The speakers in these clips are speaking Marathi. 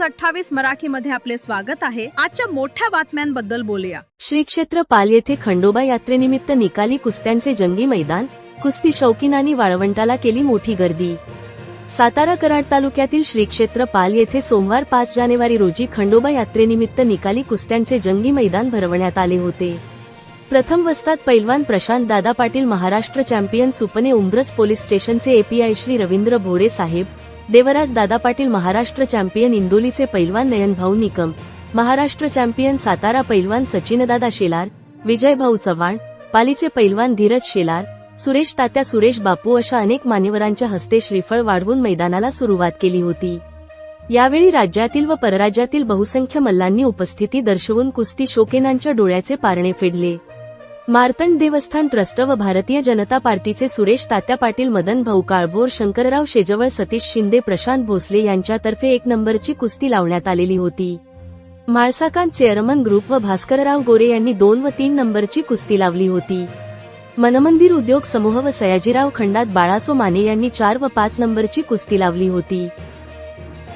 न्यूज अठ्ठावीस मराठी मध्ये आपले स्वागत आहे. आजच्या मोठ्या बातम्यांबद्दल बोलूया. श्री क्षेत्र पाल येथे खंडोबा यात्रेनिमित्त निकाली कुस्त्यांचे जंगी मैदान कुस्ती शौकीनानी वाळवंटाला केली मोठी गर्दी. सातारा कराड तालुक्यातील श्री क्षेत्र पाल येथे सोमवार पाच जानेवारी रोजी खंडोबा यात्रेनिमित्त निकाली कुस्त्यांचे जंगी मैदान भरवण्यात आले होते. प्रथम वस्तात पैलवान प्रशांत दादा पाटील महाराष्ट्र चॅम्पियन सुपने उंब्रस पोलीस स्टेशनचे एपीआय श्री रवींद्र भोरे साहेब देवराज दादा पाटील महाराष्ट्र चॅम्पियन इंदोलीचे पैलवान नयनभाऊ निकम महाराष्ट्र चॅम्पियन सातारा पैलवान सचिनदादा शेलार विजयभाऊ चव्हाण पालीचे पैलवान धीरज शेलार सुरेश तात्या सुरेश बापू अशा अनेक मान्यवरांच्या हस्ते श्रीफळ वाढवून मैदानाला सुरुवात केली होती. यावेळी राज्यातील व परराज्यातील बहुसंख्य मल्लांनी उपस्थिती दर्शवून कुस्ती शोकेनांच्या डोळ्याचे पारणे फेडले. मार्तंड देवस्थान ट्रस्ट व भारतीय जनता पार्टीचे सुरेश तात्या पाटील मदन भाऊ काळभोर शंकरराव शेजवळ सतीश शिंदे प्रशांत भोसले यांच्यातर्फे एक नंबरची कुस्ती लावण्यात आलेली होती. म्हाळसाकांत चेअरमन ग्रुप व भास्करराव गोरे यांनी दोन व तीन नंबरची कुस्ती लावली होती. मनमंदिर उद्योग समूह व सयाजीराव खंडात बाळासो माने यांनी चार व पाच नंबरची कुस्ती लावली होती.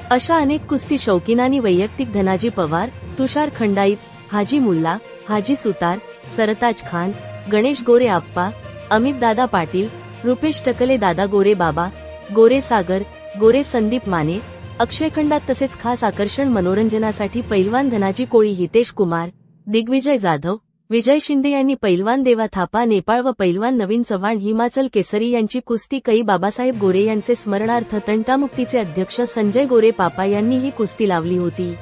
अशा अनेक कुस्ती शौकीनांनी वैयक्तिक धनाजी पवार तुषार खंडाईत हाजी मुल्ला हाजी सुतार सरताज खान गणेश गोरे आप्पा अमित दादा पाटील रुपेश टकले दादा गोरे बाबा गोरे सागर गोरे संदीप माने अक्षय खंडात तसेच खास आकर्षण मनोरंजनासाठी पैलवान धनाजी कोळी हितेश कुमार दिग्विजय जाधव विजय शिंदे यांनी पैलवान देवा थापा नेपाळ व पैलवान नवीन चव्हाण हिमाचल केसरी यांची कुस्ती कई बाबासाहेब गोरे यांचे स्मरणार्थ तंटामुक्तीचे अध्यक्ष संजय गोरे पापा यांनी ही कुस्ती लावली होती.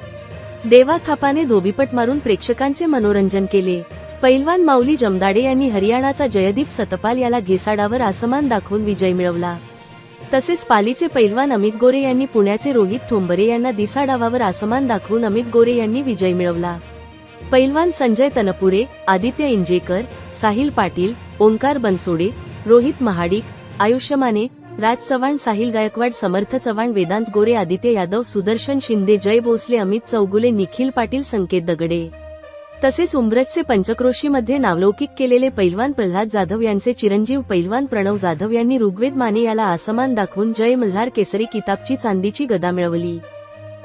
देवा थापाने धोबीपट मारून प्रेक्षकांचे मनोरंजन केले. पैलवान माऊली जमदाडे यांनी हरियाणाचा जयदीप सतपाल याला घेसाडावर आसमान दाखवून विजय मिळवला. तसेच पालीचे पैलवान अमित गोरे यांनी पुण्याचे रोहित ठोंबरे यांना दिसाडावावर आसमान दाखवून अमित गोरे यांनी विजय मिळवला. पैलवान संजय तनपुरे आदित्य इंजेकर साहिल पाटील ओंकार बनसोडे रोहित महाडिक आयुष्यमाने राज चव्हाण साहिल गायकवाड समर्थ चव्हाण वेदांत गोरे आदित्य यादव सुदर्शन शिंदे जय भोसले अमित चौगुले निखिल पाटील संकेत दगडे. तसेच उंब्रजचे पंचक्रोशीमध्ये नावलौकिक केलेले पैलवान प्रल्हाद जाधव यांचे चिरंजीव पैलवान प्रणव जाधव यांनी ऋग्वेद माने याला आसमान दाखवून जय मल्हार केसरी किताबची चांदीची गदा मिळवली.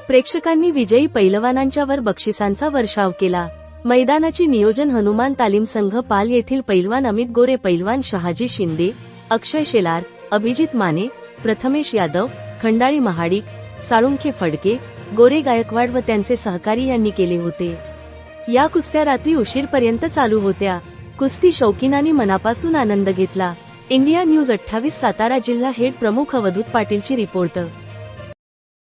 प्रेक्षकांनी विजयी पैलवानांच्यावर बक्षिसांचा वर्षाव केला. मैदानाची नियोजन हनुमान तालीम संघ पाल येथील पैलवान अमित गोरे पैलवान शहाजी शिंदे अक्षय शेलार अभिजित माने प्रथमेश यादव खंडाळी महाडिक साळुंखे फडके गोरे गायकवाड व त्यांचे सहकारी यांनी केले होते. या कुस्त्या रात्री उशीरपर्यंत चालू होत्या. कुस्ती शौकीनांनी मनापासून आनंद घेतला. इंडिया न्यूज अठ्ठावीस सातारा जिल्हा हेड प्रमुख अवधूत पाटीलची रिपोर्ट